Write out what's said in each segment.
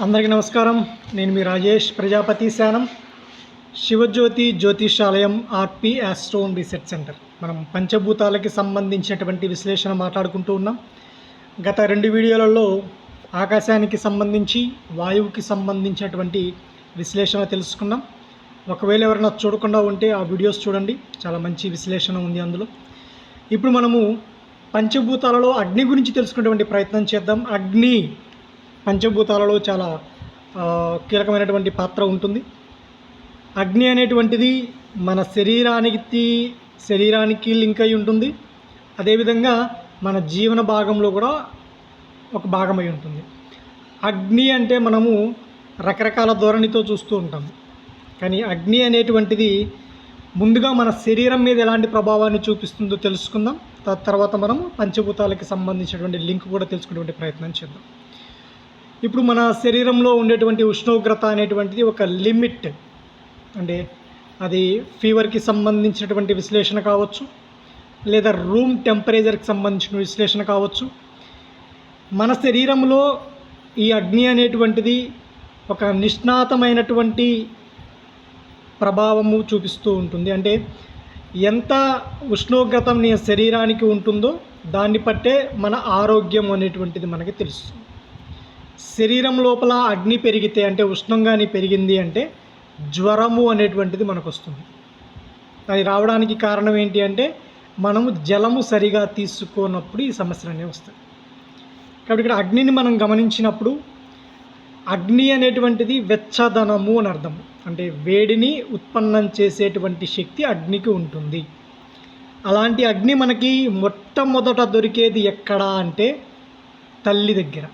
అందరికీ నమస్కారం. నేను మీ రాజేష్ ప్రజాపతి శానం. Shivajyothi Jyothishalayam RP astro research centre. మనం పంచభూతాలకి సంబంధించినటువంటి విశ్లేషణ మాట్లాడుకుంటూ ఉన్నాం. గత రెండు వీడియోలలో ఆకాశానికి సంబంధించి వాయువుకి సంబంధించినటువంటి విశ్లేషణ తెలుసుకున్నాం. ఒకవేళ ఎవరైనా చూడకుండా ఉంటే ఆ వీడియోస్ చూడండి. చాలా మంచి విశ్లేషణ ఉంది అందులో. ఇప్పుడు మనము పంచభూతాలలో అగ్ని గురించి తెలుసుకునేటువంటి ప్రయత్నం చేద్దాం. అగ్ని పంచభూతాలలో చాలా కీలకమైనటువంటి పాత్ర ఉంటుంది. అగ్ని అనేటువంటిది మన శరీరానికి శరీరానికి లింక్ అయి ఉంటుంది. అదేవిధంగా మన జీవన భాగంలో కూడా ఒక భాగమై ఉంటుంది. అగ్ని అంటే మనము రకరకాల ధోరణితో చూస్తూ ఉంటాం. కానీ అగ్ని అనేటువంటిది ముందుగా మన శరీరం మీద ఎలాంటి ప్రభావాన్ని చూపిస్తుందో తెలుసుకుందాం. తర్వాత మనం పంచభూతాలకి సంబంధించినటువంటి లింక్ కూడా తెలుసుకునేటువంటి ప్రయత్నం చేద్దాం. ఇప్పుడు మన శరీరంలో ఉండేటువంటి ఉష్ణోగ్రత అనేటువంటిది ఒక లిమిట్. అంటే అది ఫీవర్కి సంబంధించినటువంటి విశ్లేషణ కావచ్చు లేదా రూమ్ టెంపరేచర్కి సంబంధించిన విశ్లేషణ కావచ్చు. మన శరీరంలో ఈ అగ్ని అనేటువంటిది ఒక నిష్ణాతమైనటువంటి ప్రభావము చూపిస్తూ ఉంటుంది. అంటే ఎంత ఉష్ణోగ్రత నీ శరీరానికి ఉంటుందో దాన్ని బట్టే మన ఆరోగ్యం అనేటువంటిది మనకి తెలుస్తుంది. శరీరం లోపల అగ్ని పెరిగితే అంటే ఉష్ణంగాని పెరిగింది అంటే జ్వరము అనేటువంటిది మనకు వస్తుంది అది రావడానికి కారణం ఏంటి అంటే మనము జలము సరిగా తీసుకోనప్పుడు ఈ సమస్యలు అనేవి వస్తాయి. కాబట్టి ఇక్కడ అగ్నిని మనం గమనించినప్పుడు అగ్ని అనేటువంటిది వెచ్చదనము అని అర్థం. అంటే వేడిని ఉత్పన్నం చేసేటువంటి శక్తి అగ్నికి ఉంటుంది. అలాంటి అగ్ని మనకి మొట్టమొదట దొరికేది ఎక్కడ అంటే తల్లి దగ్గర.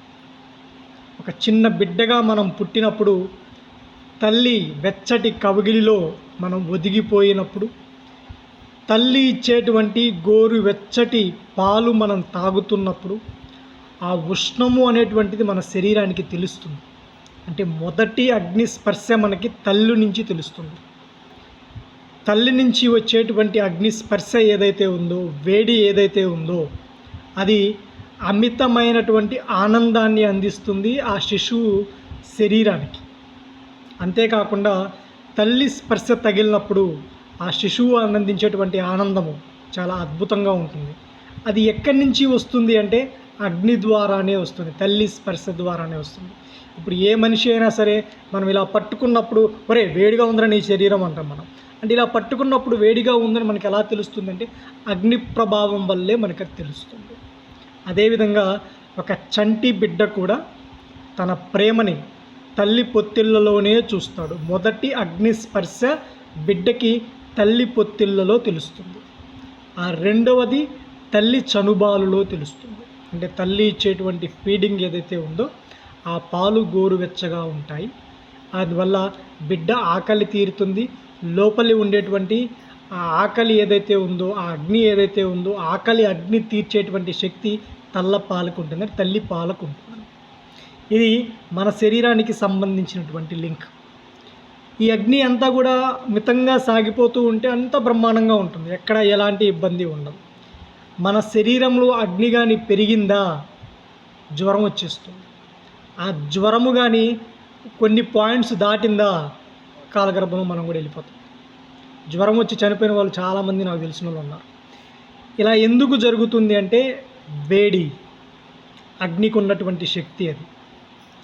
ఒక చిన్న బిడ్డగా మనం పుట్టినప్పుడు తల్లి వెచ్చటి కవిగిలిలో మనం ఒదిగిపోయినప్పుడు తల్లి ఇచ్చేటువంటి గోరు వెచ్చటి పాలు మనం తాగుతున్నప్పుడు ఆ ఉష్ణము అనేటువంటిది మన శరీరానికి తెలుస్తుంది. అంటే మొదటి అగ్ని స్పర్శ మనకి తల్లి నుంచి తెలుస్తుంది. తల్లి నుంచి వచ్చేటువంటి అగ్ని స్పర్శ ఏదైతే ఉందో వేడి ఏదైతే ఉందో అది అమితమైనటువంటి ఆనందాన్ని అందిస్తుంది ఆ శిశువు శరీరానికి. అంతేకాకుండా తల్లి స్పర్శ తగిలినప్పుడు ఆ శిశువు ఆనందించేటువంటి ఆనందము చాలా అద్భుతంగా ఉంటుంది. అది ఎక్కడి నుంచి వస్తుంది అంటే అగ్ని ద్వారానే వస్తుంది తల్లి స్పర్శ ద్వారానే వస్తుంది. ఇప్పుడు ఏ మనిషి అయినా సరే మనం ఇలా పట్టుకున్నప్పుడు ఒరే వేడిగా ఉందని నీ శరీరం అంటాం మనం. అంటే ఇలా పట్టుకున్నప్పుడు వేడిగా ఉందని మనకి ఎలా తెలుస్తుంది అంటే అగ్ని ప్రభావం వల్లే మనకి అది తెలుస్తుంది. అదేవిధంగా ఒక చంటి బిడ్డ కూడా తన ప్రేమని తల్లి పొత్తిళ్ళలోనే చూస్తాడు. మొదటి అగ్ని స్పర్శ బిడ్డకి తల్లి పొత్తిళ్ళలో తెలుస్తుంది. ఆ రెండవది తల్లి చనుబాలులో తెలుస్తుంది. అంటే తల్లి ఇచ్చేటువంటి ఫీడింగ్ ఏదైతే ఉందో ఆ పాలు గోరువెచ్చగా ఉంటాయి. అందువల్ల బిడ్డ ఆకలి తీరుతుంది. లోపలి ఉండేటువంటి ఆ ఆకలి ఏదైతే ఉందో ఆ అగ్ని ఏదైతే ఉందో ఆకలి అగ్ని తీర్చేటువంటి శక్తి తల్ల పాలకు ఉంటుంది అంటే తల్లి పాలకు ఉంటుంది. ఇది మన శరీరానికి సంబంధించినటువంటి లింక్. ఈ అగ్ని అంతా కూడా మితంగా సాగిపోతూ ఉంటే అంత బ్రహ్మాండంగా ఉంటుంది. ఎక్కడ ఎలాంటి ఇబ్బంది ఉండదు. మన శరీరంలో అగ్ని కానీ పెరిగిందా? జ్వరం వచ్చేస్తుంది. ఆ జ్వరము కానీ కొన్ని పాయింట్స్ దాటిందా? కాలగర్భంలో మనం కూడా వెళ్ళిపోతాం. జ్వరం వచ్చి చనిపోయిన వాళ్ళు చాలామంది నాకు తెలిసిన వాళ్ళు ఉన్నారు. ఇలా ఎందుకు జరుగుతుంది అంటే వేడి అగ్నికి ఉన్నటువంటి శక్తి అది.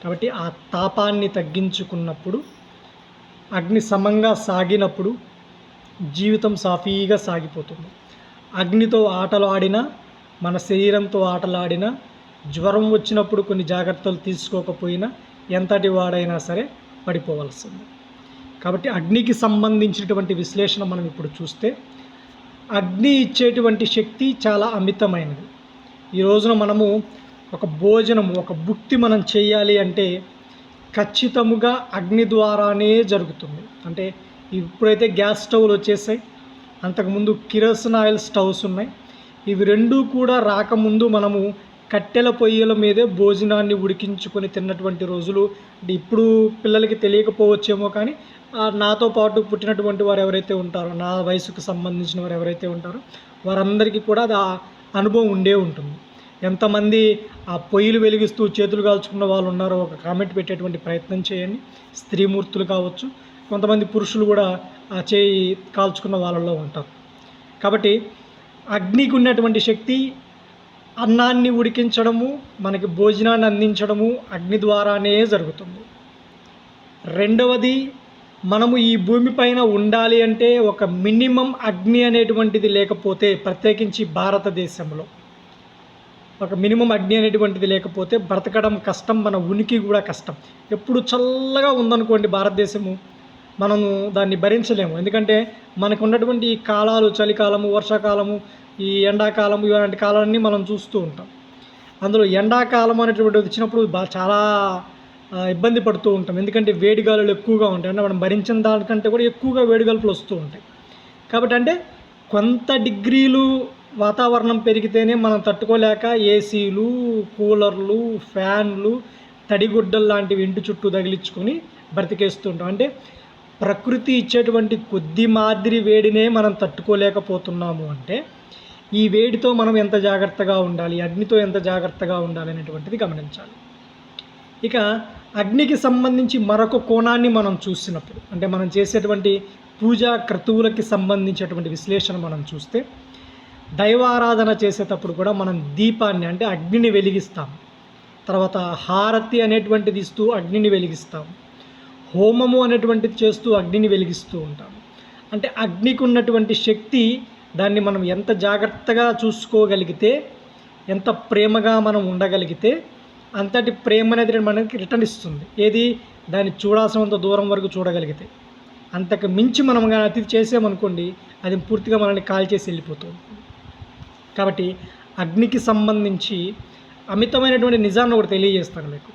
కాబట్టి ఆ తాపాన్ని తగ్గించుకున్నప్పుడు అగ్ని సమంగా సాగినప్పుడు జీవితం సాఫీగా సాగిపోతుంది. అగ్నితో ఆటలు ఆడినా మన శరీరంతో ఆటలాడినా జ్వరం వచ్చినప్పుడు కొన్ని జాగ్రత్తలు తీసుకోకపోయినా ఎంతటి వాడైనా సరే పడిపోవలసింది. కాబట్టి అగ్నికి సంబంధించినటువంటి విశ్లేషణ మనం ఇప్పుడు చూస్తే అగ్ని ఇచ్చేటువంటి శక్తి చాలా అమితమైనది. ఈ రోజున మనము ఒక భోజనం ఒక భుక్తి మనం చేయాలి అంటే ఖచ్చితముగా అగ్ని ద్వారానే జరుగుతుంది. అంటే ఇప్పుడైతే గ్యాస్ స్టవ్లు వచ్చేసాయి అంతకుముందు కిరోసిన్ ఆయిల్ స్టవ్స్ ఉన్నాయి. ఇవి రెండూ కూడా రాకముందు మనము కట్టెల పొయ్యిల మీదే భోజనాన్ని ఉడికించుకొని తిన్నటువంటి రోజులు. అంటే ఇప్పుడు పిల్లలకి తెలియకపోవచ్చేమో కానీ నాతో పాటు పుట్టినటువంటి వారు ఎవరైతే ఉంటారో నా వయసుకు సంబంధించిన వారు ఎవరైతే ఉంటారో వారందరికీ కూడా అది అనుభవం ఉండే ఉంటుంది. ఎంతమంది ఆ పొయ్యిలు వెలిగిస్తూ చేతులు కాల్చుకున్న వాళ్ళు ఉన్నారో ఒక కామెంట్ పెట్టేటువంటి ప్రయత్నం చేయండి. స్త్రీమూర్తులు కావచ్చు కొంతమంది పురుషులు కూడా ఆ చేయి కాల్చుకున్న వాళ్ళలో ఉంటారు. కాబట్టి అగ్నికి ఉన్నటువంటి శక్తి అన్నాన్ని ఉడికించడము మనకి భోజనాన్ని అందించడము అగ్ని ద్వారానే జరుగుతుంది. రెండవది మనము ఈ భూమిపైన ఉండాలి అంటే ఒక మినిమం అగ్ని అనేటువంటిది లేకపోతే ప్రత్యేకించి భారతదేశంలో. ఒక మినిమం అగ్ని అనేటువంటిది లేకపోతే బ్రతకడం కష్టం మన ఉనికి కూడా కష్టం. ఎప్పుడు చల్లగా ఉందనుకోండి భారతదేశము మనము దాన్ని భరించలేము. ఎందుకంటే మనకు ఉన్నటువంటి ఈ కాలాలు చలికాలము వర్షాకాలము ఈ ఎండాకాలము ఇలాంటి కాలాలన్నీ మనం చూస్తూ ఉంటాం. అందులో ఎండాకాలం అనేటువంటిది వచ్చినప్పుడు బా చాలా ఇబ్బంది పడుతూ ఉంటాం. ఎందుకంటే వేడిగాలులు ఎక్కువగా ఉంటాయి. అంటే మనం భరించిన దానికంటే కూడా ఎక్కువగా వేడిగాలులు వస్తూ ఉంటాయి. కాబట్టి అంటే కొంత డిగ్రీలు వాతావరణం పెరిగితేనే మనం తట్టుకోలేక ఏసీలు కూలర్లు ఫ్యాన్లు తడిగుడ్డలు లాంటివి ఇంటి చుట్టూ తగిలించుకొని బ్రతికేస్తూ ఉంటాం అంటే ప్రకృతి ఇచ్చేటువంటి కొద్ది మాదిరి వేడినే మనం తట్టుకోలేకపోతున్నాము అంటే ఈ వేడితో మనం ఎంత జాగ్రత్తగా ఉండాలి? అగ్నితో ఎంత జాగ్రత్తగా ఉండాలి అనేటువంటిది గమనించాలి. ఇక అగ్నికి సంబంధించి మరొక కోణాన్ని మనం చూసినప్పుడు అంటే మనం చేసేటువంటి పూజా క్రతువులకి సంబంధించినటువంటి విశ్లేషణ మనం చూస్తే దైవారాధన చేసేటప్పుడు కూడా మనం దీపాన్ని అంటే అగ్నిని వెలిగిస్తాం. తర్వాత హారతి అనేటువంటిది ఇస్తూ అగ్నిని వెలిగిస్తాం. హోమము అనేటువంటిది చేస్తూ అగ్నిని వెలిగిస్తూ ఉంటాం. అంటే అగ్నికి ఉన్నటువంటి శక్తి దాన్ని మనం ఎంత జాగ్రత్తగా చూసుకోగలిగితే ఎంత ప్రేమగా మనం ఉండగలిగితే అంతటి ప్రేమ అనేది మనకి రిటర్న్ ఇస్తుంది. ఏది? దాన్ని చూడాల్సినంత దూరం వరకు చూడగలిగితే. అంతకు మించి మనం కానీ అతి చేసామనుకోండి అది పూర్తిగా మనల్ని కాల్ చేసి వెళ్ళిపోతుంది. కాబట్టి అగ్నికి సంబంధించి అమితమైనటువంటి నిజాన్ని ఒకటి తెలియజేస్తాను మీకు.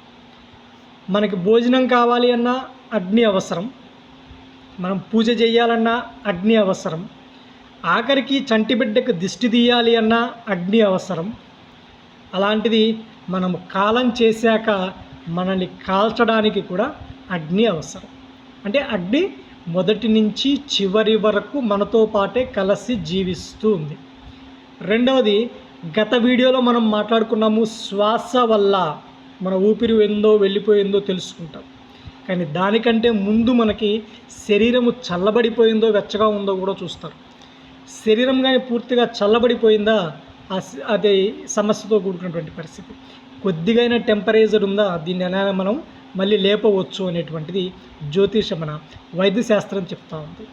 మనకి భోజనం కావాలి అన్నా అగ్ని అవసరం. మనం పూజ చేయాలన్నా అగ్ని అవసరం. ఆఖరికి చంటి బిడ్డకు దిష్టి తీయాలి అన్నా అగ్ని అవసరం. అలాంటిది మనం కాలం చేశాక మనల్ని కాల్చడానికి కూడా అగ్ని అవసరం. అంటే అగ్ని మొదటి నుంచి చివరి వరకు మనతో పాటే కలిసి జీవిస్తూ ఉంది. రెండవది గత వీడియోలో మనం మాట్లాడుకున్నాము శ్వాస వల్ల మన ఊపిరి ఎందో వెళ్ళిపోయిందో తెలుసుకుంటాం. కానీ దానికంటే ముందు మనకి శరీరము చల్లబడిపోయిందో వెచ్చగా ఉందో కూడా చూస్తారు. శరీరం కానీ పూర్తిగా చల్లబడిపోయిందా? అది సమస్యతో కూడుకున్నటువంటి పరిస్థితి. కొద్దిగైన టెంపరేచర్ ఉందా? దీన్ని ఎలా మనం మళ్ళీ లేపవచ్చు అనేటువంటిది జ్యోతిషమన వైద్య శాస్త్రం చెప్తా ఉంది.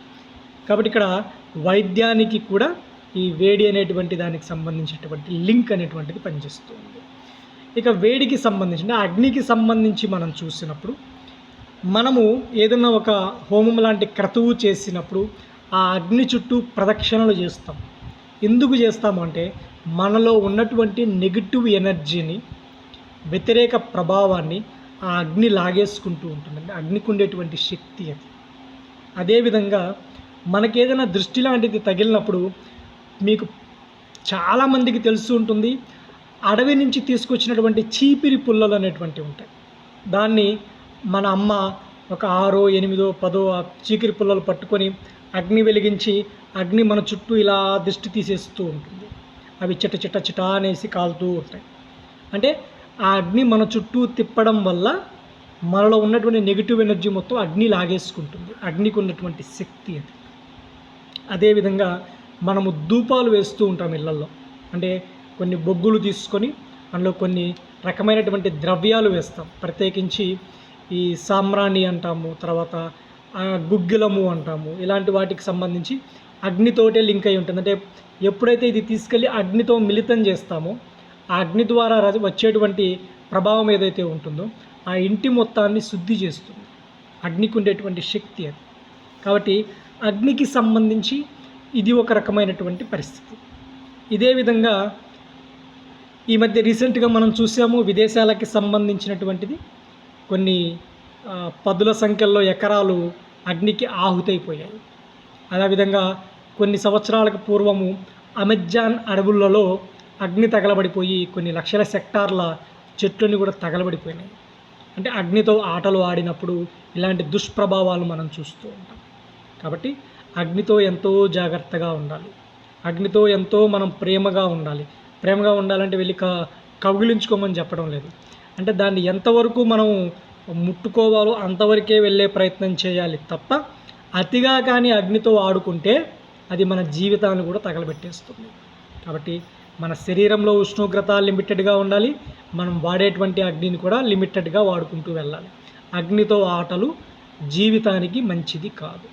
కాబట్టి ఇక్కడ వైద్యానికి కూడా ఈ వేడి అనేటువంటి దానికి సంబంధించినటువంటి లింక్ అనేటువంటిది పనిచేస్తుంది ఇక వేడికి సంబంధించి అంటే అగ్నికి సంబంధించి మనం చూసినప్పుడు మనము ఏదైనా ఒక హోమం లాంటి క్రతువు చేసినప్పుడు ఆ అగ్ని చుట్టూ ప్రదక్షిణలు చేస్తాం. ఎందుకు చేస్తాము అంటే మనలో ఉన్నటువంటి నెగిటివ్ ఎనర్జీని వ్యతిరేక ప్రభావాన్ని ఆ అగ్ని లాగేసుకుంటూ ఉంటుందండి అగ్నికి ఉండేటువంటి శక్తి అది. అదేవిధంగా మనకేదైనా దృష్టి లాంటిది తగిలినప్పుడు మీకు చాలామందికి తెలుసు ఉంటుంది. అడవి నుంచి తీసుకొచ్చినటువంటి చీపిరి పుల్లలు అనేటువంటివి ఉంటాయి. దాన్ని మన అమ్మ ఒక ఆరో ఎనిమిదో పదో ఆ చీకిరి పుల్లలు పట్టుకొని అగ్ని వెలిగించి అగ్ని మన చుట్టూ ఇలా దిష్టి తీసేస్తూ ఉంటుంది. అవి చిట్ట చిట్ట చిట అనేసి కాలుతూ ఉంటాయి. అంటే ఆ అగ్ని మన చుట్టూ తిప్పడం వల్ల మనలో ఉన్నటువంటి నెగిటివ్ ఎనర్జీ మొత్తం అగ్ని లాగేసుకుంటుంది. అగ్నికి ఉన్నటువంటి శక్తి అది. అదేవిధంగా మనము ధూపాలు వేస్తూ ఉంటాం ఇళ్ళల్లో అంటే కొన్ని బొగ్గులు తీసుకొని అందులో కొన్ని రకమైనటువంటి ద్రవ్యాలు వేస్తాం. ప్రత్యేకించి ఈ సాంబ్రాణి అంటాము తర్వాత గుగ్గిలము అంటాము ఇలాంటి వాటికి సంబంధించి అగ్నితోటే లింక్ అయి ఉంటుంది. అంటే ఎప్పుడైతే ఇది తీసుకెళ్ళి అగ్నితో మిళితం చేస్తామో ఆ అగ్ని ద్వారా వచ్చేటువంటి ప్రభావం ఏదైతే ఉంటుందో ఆ ఇంటి మొత్తాన్ని శుద్ధి చేస్తుంది. అగ్నికి ఉండేటువంటి శక్తి అది. కాబట్టి అగ్నికి సంబంధించి ఇది ఒక రకమైనటువంటి పరిస్థితి. ఇదే విధంగా ఈ మధ్య రీసెంట్గా మనం చూసాము విదేశాలకి సంబంధించినటువంటిది. కొన్ని పదుల సంఖ్యలో ఎకరాలు అగ్నికి ఆహుతైపోయాయి. అదేవిధంగా కొన్ని సంవత్సరాలకు పూర్వము అమెజాన్ అడవులలో అగ్ని తగలబడిపోయి కొన్ని లక్షల సెక్టార్ల చెట్లని కూడా తగలబడిపోయినాయి. అంటే అగ్నితో ఆటలు ఆడినప్పుడు ఇలాంటి దుష్ప్రభావాలు మనం చూస్తూ ఉంటాం. కాబట్టి అగ్నితో ఎంతో జాగ్రత్తగా ఉండాలి. అగ్నితో ఎంతో మనం ప్రేమగా ఉండాలి. ప్రేమగా ఉండాలంటే వెళ్ళి క కౌగిలించుకోమని చెప్పడం లేదు. అంటే దాన్ని ఎంతవరకు మనం ముట్టుకోవాలో అంతవరకే వెళ్ళే ప్రయత్నం చేయాలి తప్ప అతిగా కానీ అగ్నితో ఆడుకుంటే అది మన జీవితాన్ని కూడా తగలబెట్టేస్తుంది. కాబట్టి మన శరీరంలో ఉష్ణోగ్రత లిమిటెడ్గా ఉండాలి. మనం వాడేటువంటి అగ్నిని కూడా లిమిటెడ్గా వాడుకుంటూ వెళ్ళాలి. అగ్నితో ఆటలు జీవితానికి మంచిది కాదు.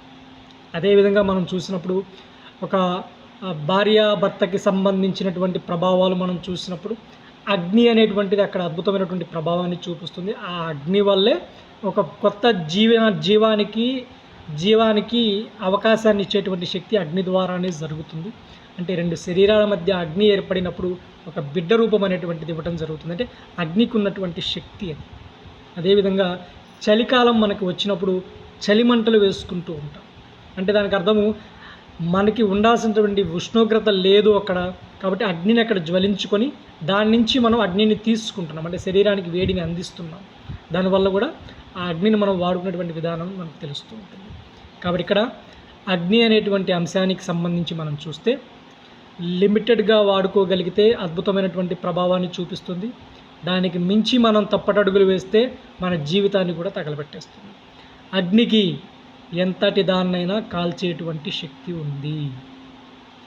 అదేవిధంగా మనం చూసినప్పుడు ఒక భార్యాభర్తకి భర్తకి సంబంధించినటువంటి ప్రభావాలు మనం చూసినప్పుడు అగ్ని అనేటువంటిది అక్కడ అద్భుతమైనటువంటి ప్రభావాన్ని చూపిస్తుంది. ఆ అగ్ని వల్లే ఒక కొత్త జీవ జీవానికి జీవానికి అవకాశాన్ని ఇచ్చేటువంటి శక్తి అగ్ని ద్వారానే జరుగుతుంది. అంటే రెండు శరీరాల మధ్య అగ్ని ఏర్పడినప్పుడు ఒక బిడ్డ రూపం అనేటువంటిది ఇవ్వడం జరుగుతుంది. అంటే అగ్నికి ఉన్నటువంటి శక్తి అది. అదేవిధంగా చలికాలం మనకు వచ్చినప్పుడు చలిమంటలు వేసుకుంటూ ఉంటాం. అంటే దానికి అర్థము మనకి ఉండాల్సినటువంటి ఉష్ణోగ్రత లేదు అక్కడ. కాబట్టి అగ్నిని అక్కడ జ్వలించుకొని దాని నుంచి మనం అగ్నిని తీసుకుంటున్నాం. అంటే శరీరానికి వేడిని అందిస్తున్నాం. దానివల్ల కూడా ఆ అగ్నిని మనం వాడుకునేటువంటి విధానం మనకు తెలుస్తూ ఉంటుంది. కాబట్టి ఇక్కడ అగ్ని అనేటువంటి అంశానికి సంబంధించి మనం చూస్తే లిమిటెడ్గా వాడుకోగలిగితే అద్భుతమైనటువంటి ప్రభావాన్ని చూపిస్తుంది. దానికి మించి మనం తప్పటడుగులు వేస్తే మన జీవితాన్ని కూడా తగలబెట్టేస్తుంది. అగ్నికి ఎంతటి దాన్నైనా కాల్చేటువంటి శక్తి ఉంది.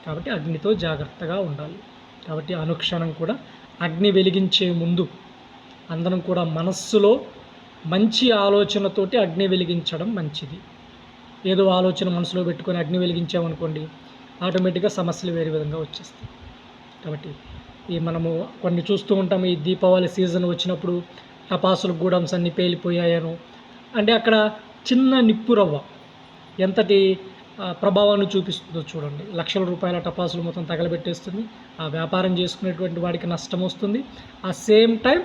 కాబట్టి అగ్నితో జాగ్రత్తగా ఉండాలి. కాబట్టి అనుక్షణం కూడా అగ్ని వెలిగించే ముందు అందరం కూడా మనస్సులో మంచి ఆలోచనతోటి అగ్ని వెలిగించడం మంచిది. ఏదో ఆలోచన మనసులో పెట్టుకొని అగ్ని వెలిగించామనుకోండి ఆటోమేటిక్గా సమస్యలు వేరే విధంగా వచ్చేస్తాయి. కాబట్టి ఈ మనము కొన్ని చూస్తూ ఉంటాం ఈ దీపావళి సీజన్ వచ్చినప్పుడు టపాసులు గూడమ్స్ అన్నీ పేలిపోయాయను. అంటే అక్కడ చిన్న నిప్పు రవ్వ ఎంతటి ప్రభావాన్ని చూపిస్తుందో చూడండి. లక్షల రూపాయల టపాసులు మొత్తం తగలబెట్టేస్తుంది. ఆ వ్యాపారం చేసుకునేటువంటి వాడికి నష్టం వస్తుంది. ఆ సేమ్ టైం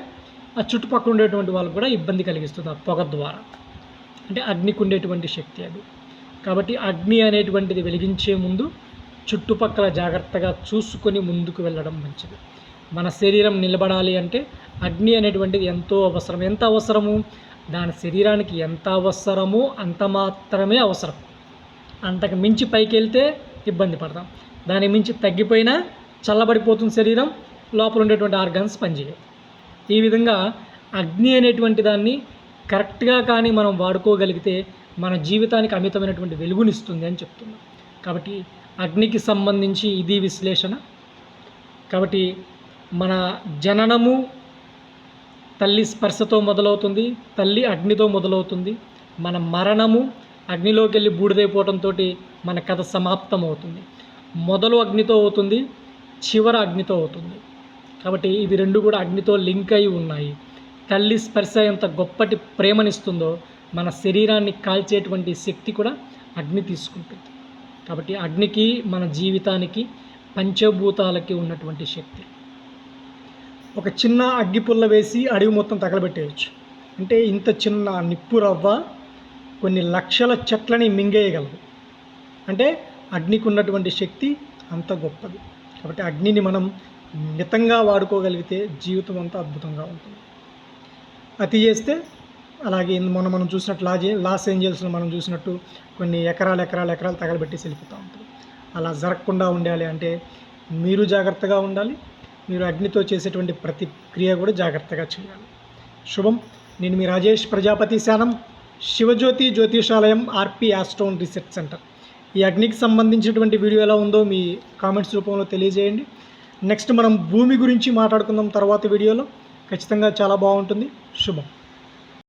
ఆ చుట్టుపక్కల ఉండేటువంటి వాళ్ళకు కూడా ఇబ్బంది కలిగిస్తుంది ఆ పొగ ద్వారా. అంటే అగ్నికి ఉండేటువంటి శక్తి అది. కాబట్టి అగ్ని అనేటువంటిది వెలిగించే ముందు చుట్టుపక్కల జాగ్రత్తగా చూసుకొని ముందుకు వెళ్ళడం మంచిది. మన శరీరం నిలబడాలి అంటే అగ్ని అనేటువంటిది ఎంతో అవసరం. ఎంత అవసరము? దాని శరీరానికి ఎంత అవసరమో? అంత మాత్రమే అవసరం. అంతకు మించి పైకి వెళ్తే ఇబ్బంది పడతాం. దాని మించి తగ్గిపోయినా చల్లబడిపోతుంది శరీరం లోపల ఉండేటువంటి ఆర్గాన్స్ పనిచేయవు. ఈ విధంగా అగ్ని అనేటువంటి దాన్ని కరెక్ట్గా కానీ మనం వాడుకోగలిగితే మన జీవితానికి అమితమైనటువంటి వెలుగునిస్తుంది అని చెప్తున్నాం. కాబట్టి అగ్నికి సంబంధించి ఇది విశ్లేషణ. కాబట్టి మన జననము తల్లి స్పర్శతో మొదలవుతుంది తల్లి అగ్నితో మొదలవుతుంది. మన మరణము అగ్నిలోకి వెళ్ళి బూడిదైపోవడంతో మన కథ సమాప్తం అవుతుంది మొదలు అగ్నితో అవుతుంది చివర అగ్నితో అవుతుంది. కాబట్టి ఇవి రెండు కూడా అగ్నితో లింక్ అయి ఉన్నాయి. తల్లి స్పర్శ ఎంత గొప్పటి ప్రేమనిస్తుందో మన శరీరాన్ని కాల్చేటువంటి శక్తి కూడా అగ్ని తీసుకుంటుంది. కాబట్టి అగ్నికి మన జీవితానికి పంచభూతాలకి ఉన్నటువంటి శక్తి. ఒక చిన్న అగ్గిపుల్ల వేసి అడవి మొత్తం తగలబెట్టేయచ్చు. అంటే ఇంత చిన్న నిప్పు రవ్వ కొన్ని లక్షల చెట్లని మింగేయగలదు. అంటే అగ్నికి ఉన్నటువంటి శక్తి అంత గొప్పది. కాబట్టి అగ్నిని మనం మితంగా వాడుకోగలిగితే జీవితం అంతా అద్భుతంగా ఉంటుంది. అతి చేస్తే అలాగే మొన్న మనం చూసినట్టు లాజే లాస్ ఏంజల్స్లో మనం చూసినట్టు కొన్ని ఎకరాలు ఎకరాలు ఎకరాలు తగలబెట్టేసి వెళ్ళిపోతూ ఉంటారు. అలా జరగకుండా ఉండాలి అంటే మీరు జాగ్రత్తగా ఉండాలి. మీరు అగ్నితో చేసేటువంటి ప్రతి క్రియ కూడా జాగ్రత్తగా చేయాలి. శుభం. నేను మీ రాజేష్ ప్రజాపతి శానం. Shivajyothi Jyothishalayam RP astro research centre. ఈ అగ్నికి సంబంధించినటువంటి వీడియో ఎలా ఉందో మీ కామెంట్స్ రూపంలో తెలియజేయండి. నెక్స్ట్ మనం భూమి గురించి మాట్లాడుకుందాం తర్వాత వీడియోలో. ఖచ్చితంగా చాలా బాగుంటుంది. శుభం.